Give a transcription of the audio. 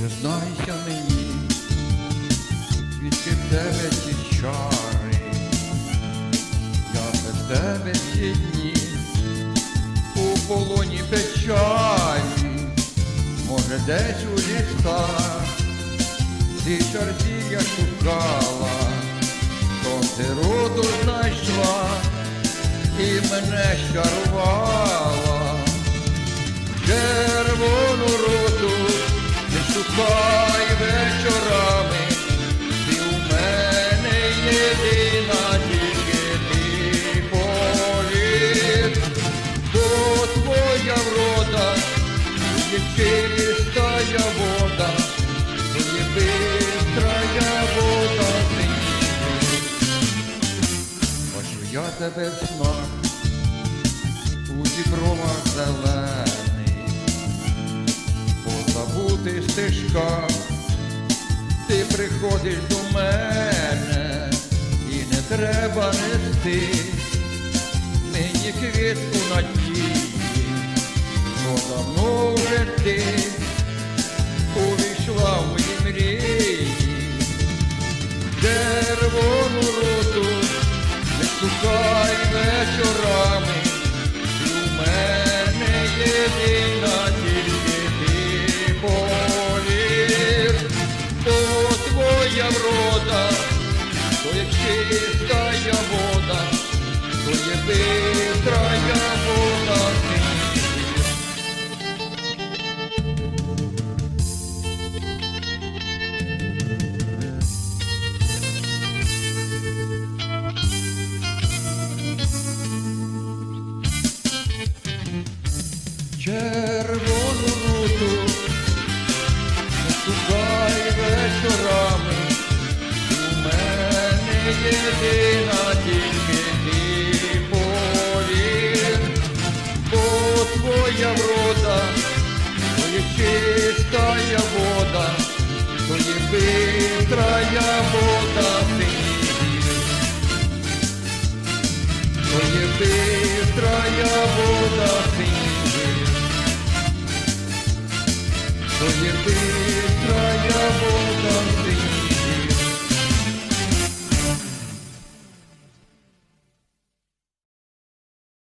Зізнайся мені, звідки в тебе ці чари, я без тебе ці дні у полоні печалі, може десь у лісах, ти чарзір'я шукала, сонце роду знайшла і мене щарувала. Не вечорами, ти у мене єдина, тільки ти повір, бо твоя врода, чистая вода, є бистрая вода. Бачу я тебе в снах, у дібровах зелених, по стежка, ти приходиш до мене, і не треба нести мені квітку надії, бо давно вже ти є чистая вода, то є бистрая вода. Червону руту єдина, тільки ти повір, бо твоя врода, твоя чистая вода, твоя бистрая вода, твоя бистрая вода, твоя бистрая вода,